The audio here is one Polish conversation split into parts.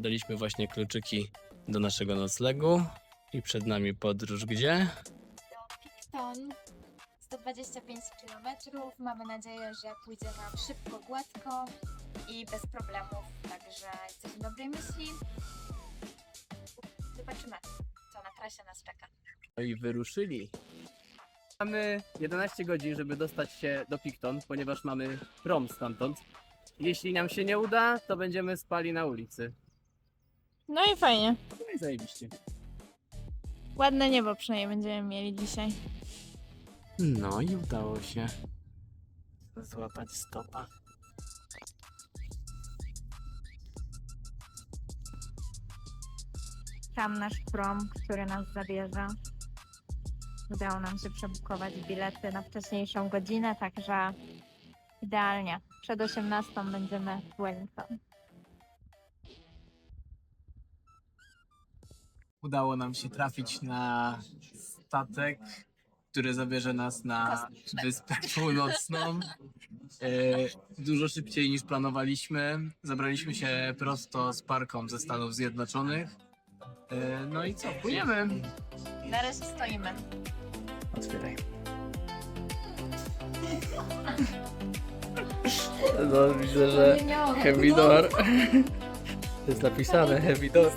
Daliśmy właśnie kluczyki do naszego noclegu i przed nami podróż gdzie? do Picton. 125 km. Mamy nadzieję, że pójdzie nam szybko, gładko i bez problemów. Także jesteśmy dobrej myśli. Zobaczymy, co na trasie nas czeka. No i wyruszyli. Mamy 11 godzin, żeby dostać się do Picton, ponieważ mamy prom stamtąd. Jeśli nam się nie uda, to będziemy spali na ulicy. No i fajnie. No i zajebiście. Ładne niebo przynajmniej będziemy mieli dzisiaj. No i udało się złapać stopa. Tam nasz prom, który nas zabierze. Udało nam się przebukować bilety na wcześniejszą godzinę, także idealnie. Przed 18 będziemy w Wellington. Udało nam się trafić na statek, który zabierze nas na Wyspę Północną. E, Dużo szybciej niż planowaliśmy. Zabraliśmy się prosto z parką ze Stanów Zjednoczonych. E, No i co, płyniemy. Na razie stoimy. Otwieraj. No widzę, że heavy door. Jest napisane heavy door.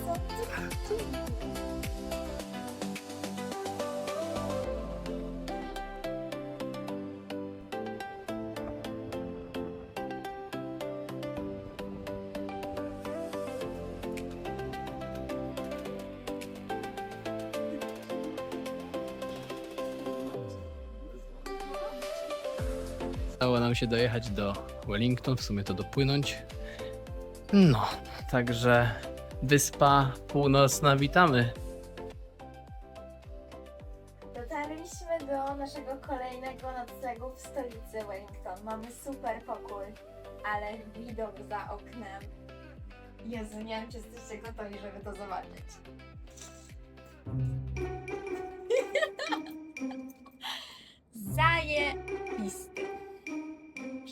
Się dojechać do Wellington, w sumie to dopłynąć. No, także wyspa północna, witamy. Dotarliśmy do naszego kolejnego noclegu w stolicy Wellington. Mamy super pokój, ale widok za oknem. Jezu, nie wiem, czy jesteście gotowi, żeby to zobaczyć. Zajebisty.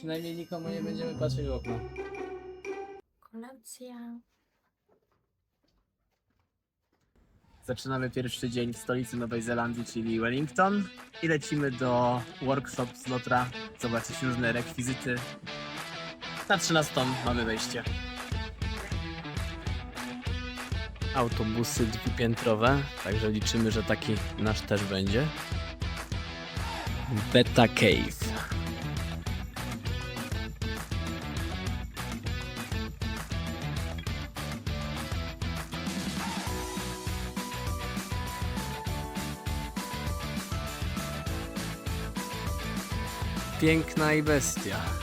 Przynajmniej nikomu nie będziemy patrzeć w okno. Kolacja. Zaczynamy pierwszy dzień w stolicy Nowej Zelandii, czyli Wellington. I lecimy do workshop z Lotra, zobaczyć różne rekwizyty. Na 13 mamy wejście. Autobusy dwupiętrowe, także liczymy, że taki nasz też będzie. Beta Cave. Piękna i bestia.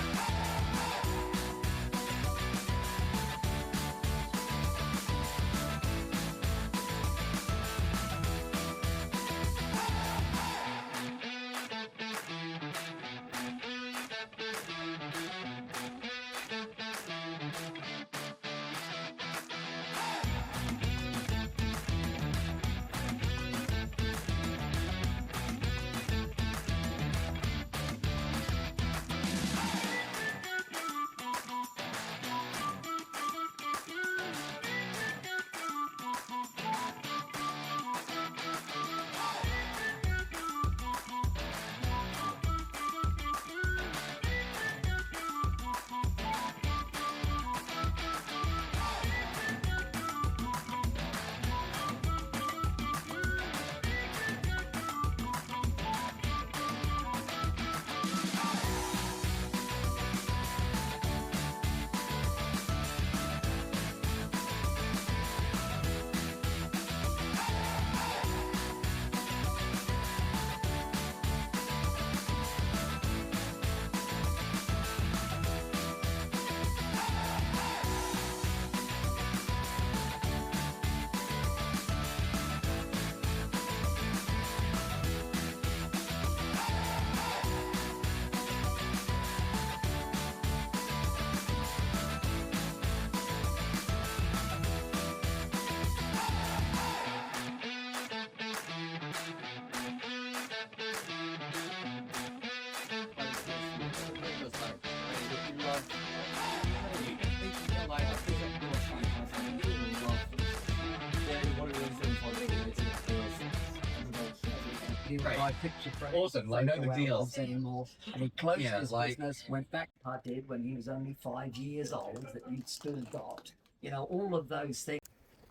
He would buy picture frames. Awesome, like, no big deal. Anymore. And he closed Yeah, his like- business, went back. I did when he was only five years old that you'd still got. You know, all of those things.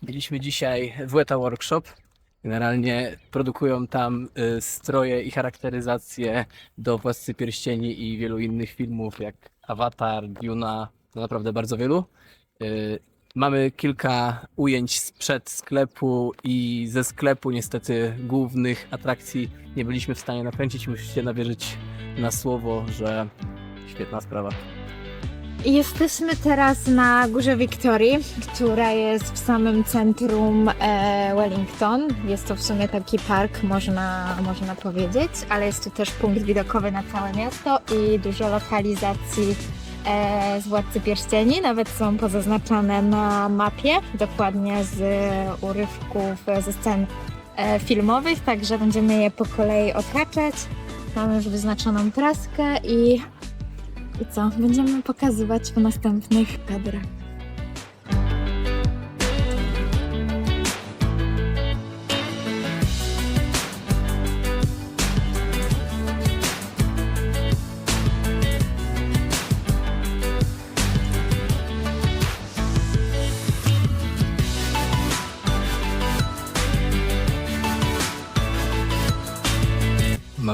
Mieliśmy dzisiaj Weta Workshop. Generalnie produkują tam y, stroje i charakteryzacje do Władcy Pierścieni i wielu innych filmów, jak Avatar, Duna, no naprawdę bardzo wielu. Y, mamy kilka ujęć sprzed sklepu i ze sklepu niestety głównych atrakcji nie byliśmy w stanie nakręcić. Musicie nawierzyć na słowo, że świetna sprawa. Jesteśmy teraz na Górze Wiktorii, która jest w samym centrum e, Wellington. Jest to w sumie taki park, można, można powiedzieć, ale jest tu też punkt widokowy na całe miasto i dużo lokalizacji e, z Władcy Pierścieni. Nawet są pozaznaczone na mapie, dokładnie z urywków, ze scen e, filmowych, także będziemy je po kolei otaczać. Mamy już wyznaczoną traskę i i co? Będziemy pokazywać w następnych kadrach.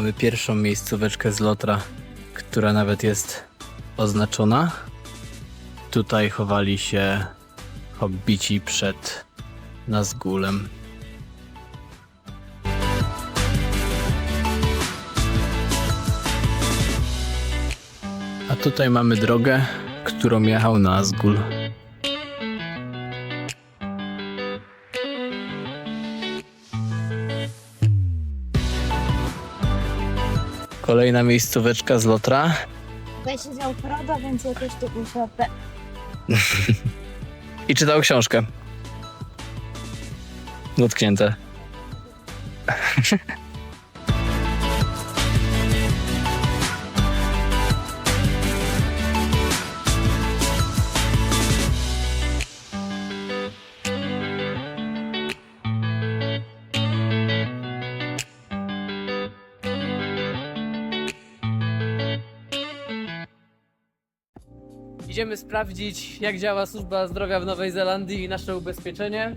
Mamy pierwszą miejscóweczkę z Lotra, która nawet jest oznaczona. Tutaj chowali się hobbici przed Nazgulem. A tutaj mamy drogę, którą jechał Nazgul. Kolejna miejscóweczka z Lotra. Tutaj siedział Frodo, więc ja też tu usiądę. I czytał książkę. Dotknięte. Idziemy sprawdzić, jak działa służba zdrowia w Nowej Zelandii i nasze ubezpieczenie.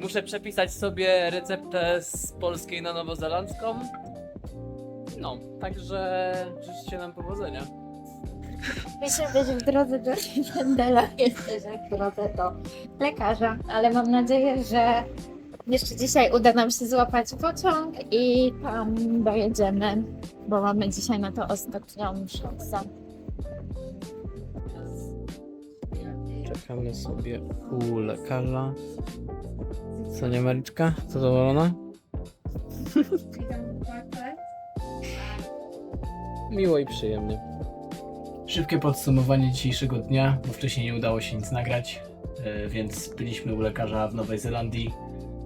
Muszę przepisać sobie receptę z polskiej na nowozelandzką. No, także życzcie nam powodzenia. Muszę być w drodze do Rivendella, jesteś jak w drodze do lekarza, ale mam nadzieję, że jeszcze dzisiaj uda nam się złapać pociąg i tam dojedziemy, bo mamy dzisiaj na to ostatnią szansę. Czekamy sobie u lekarza. Co nie Mariczka? Zadowolona? Miło i przyjemnie. Szybkie podsumowanie dzisiejszego dnia, bo wcześniej nie udało się nic nagrać, e, więc byliśmy u lekarza w Nowej Zelandii.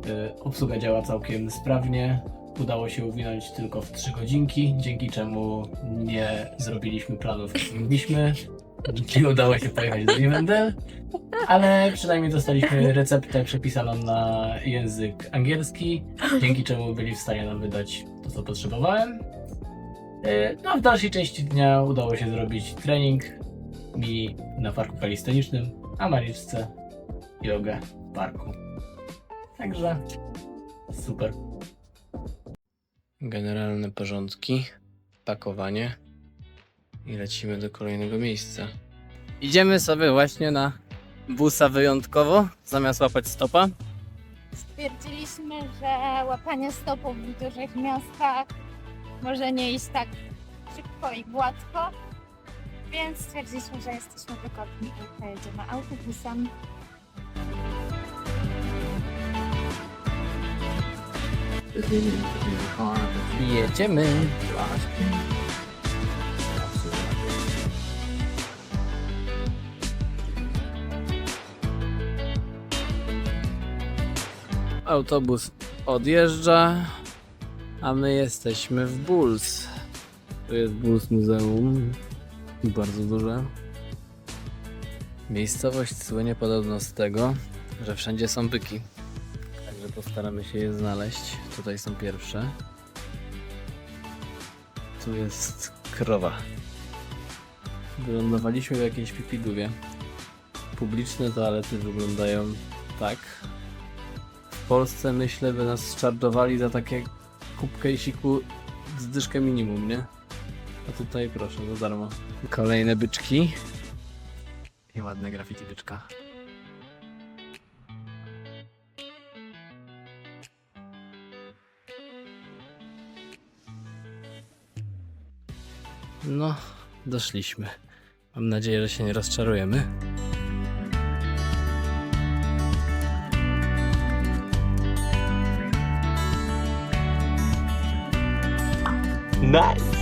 E, Obsługa działa całkiem sprawnie. Udało się uwinąć tylko w 3 godzinki, dzięki czemu nie zrobiliśmy planów, które mieliśmy. Nie udało się pojechać do Rivendell, ale przynajmniej dostaliśmy receptę przepisaną na język angielski, dzięki czemu byli w stanie nam wydać to, co potrzebowałem. E, No a w dalszej części dnia udało się zrobić trening mi na parku kalistonicznym, a Mariczce jogę w parku. Także super. Generalne porządki, pakowanie i lecimy do kolejnego miejsca. Idziemy sobie właśnie na busa wyjątkowo, zamiast łapać stopa. Stwierdziliśmy, że łapanie stopów w dużych miastach może nie iść tak szybko i gładko, więc stwierdziliśmy, że jesteśmy wygodni i pojedziemy autobusem. Jedziemy. Autobus odjeżdża, a my jesteśmy w Bulls. To jest Bulls Muzeum. Bardzo duże. Miejscowość słynie podobno z tego, że wszędzie są byki. Także postaramy się je znaleźć. Tutaj są pierwsze. tu jest krowa. Wylądowaliśmy w jakiejś pipidówie. Publiczne toalety wyglądają tak. W Polsce myślę by nas czardowali za takie kubkę i siku z dyszkę minimum, nie? A tutaj proszę, za darmo. Kolejne byczki. I ładne graffiti byczka. No, doszliśmy. Mam nadzieję, że się nie rozczarujemy. Nice!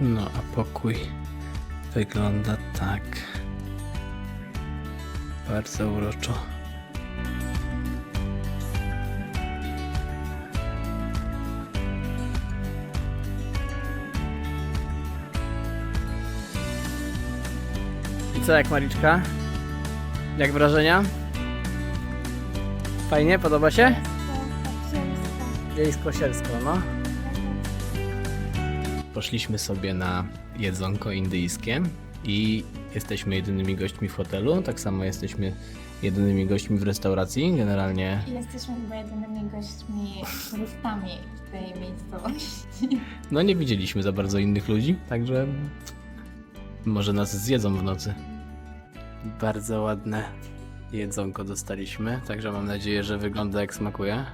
No, a pokój wygląda tak. Bardzo uroczo. Co jak Mariczka? Jak wrażenia? Fajnie, podoba się? Wiejsko-sielsko, no. Poszliśmy sobie na jedzonko indyjskie i jesteśmy jedynymi gośćmi w hotelu. Tak samo jesteśmy jedynymi gośćmi w restauracji. Generalnie Jesteśmy chyba jedynymi gośćmi turystami w tej miejscowości. no nie widzieliśmy za bardzo innych ludzi, także może nas zjedzą w nocy. Bardzo ładne jedzonko dostaliśmy, także mam nadzieję, że wygląda jak smakuje.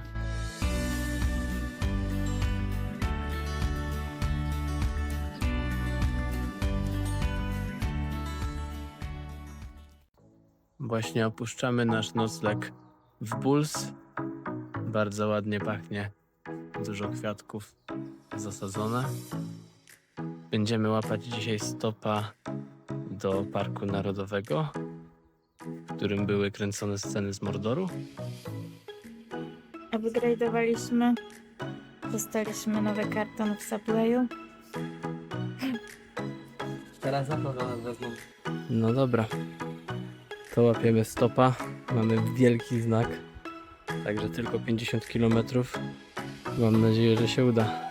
Właśnie opuszczamy nasz nocleg w Bulls. Bardzo ładnie pachnie. Dużo kwiatków zasadzone. Będziemy łapać dzisiaj stopa do Parku Narodowego, w którym były kręcone sceny z Mordoru. Upgrade'owaliśmy. Dostaliśmy nowy karton w Subwayu. Teraz na pewno nas wezmą. No dobra. To łapiemy stopa. Mamy wielki znak. Także tylko 50 km. Mam nadzieję, że się uda.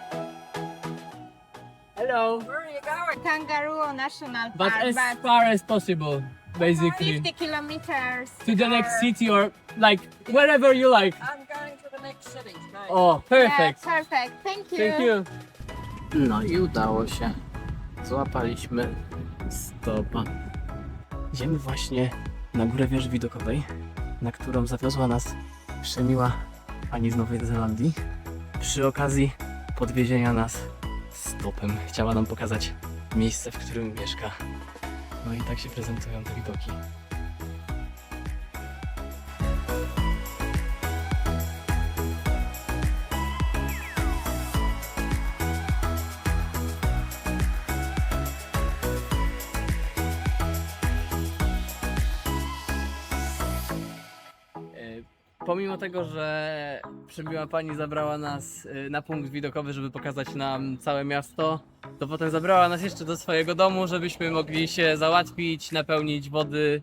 National But Park, as but far as possible, basically. 50 kilometers. To the next city or like wherever you like. I'm going to the next city. Oh, perfect. Yeah, perfect. Thank you. Thank you. No i udało się. Złapaliśmy stopa. Idziemy właśnie na górę wieży widokowej, na którą zawiozła nas przemiła pani z Nowej Zelandii. Przy okazji podwiezienia nas stopem. Chciała nam pokazać miejsce, w którym mieszka. No i tak się prezentują te widoki. Pomimo tego, że przemiła pani zabrała nas e, na punkt widokowy, żeby pokazać nam całe miasto, to potem zabrała nas jeszcze do swojego domu, żebyśmy mogli się załatwić, napełnić wody.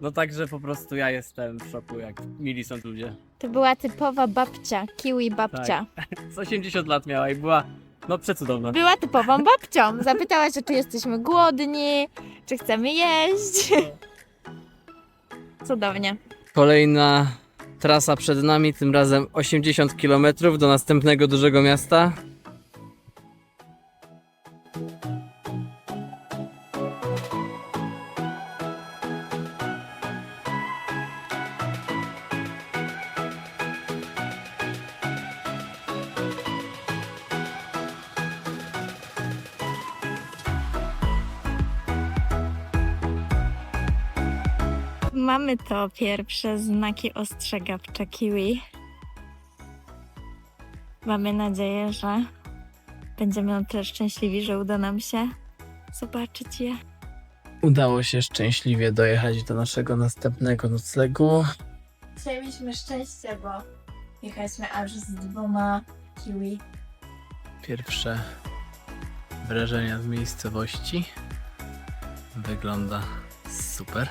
No także po prostu ja jestem w szoku, jak mili są ludzie. To była typowa babcia, kiwi babcia. Z 80 lat miała i była no przecudowna. Była typową babcią. Zapytała się, czy jesteśmy głodni, czy chcemy jeść. Cudownie. Kolejna trasa przed nami, tym razem 80 km do następnego dużego miasta. Mamy to pierwsze znaki ostrzegawcze kiwi. Mamy nadzieję, że będziemy na tyle szczęśliwi, że uda nam się zobaczyć je. Udało się szczęśliwie dojechać do naszego następnego noclegu. Dzisiaj mieliśmy szczęście, bo jechaliśmy aż z dwoma kiwi. Pierwsze wrażenia z miejscowości. Wygląda super.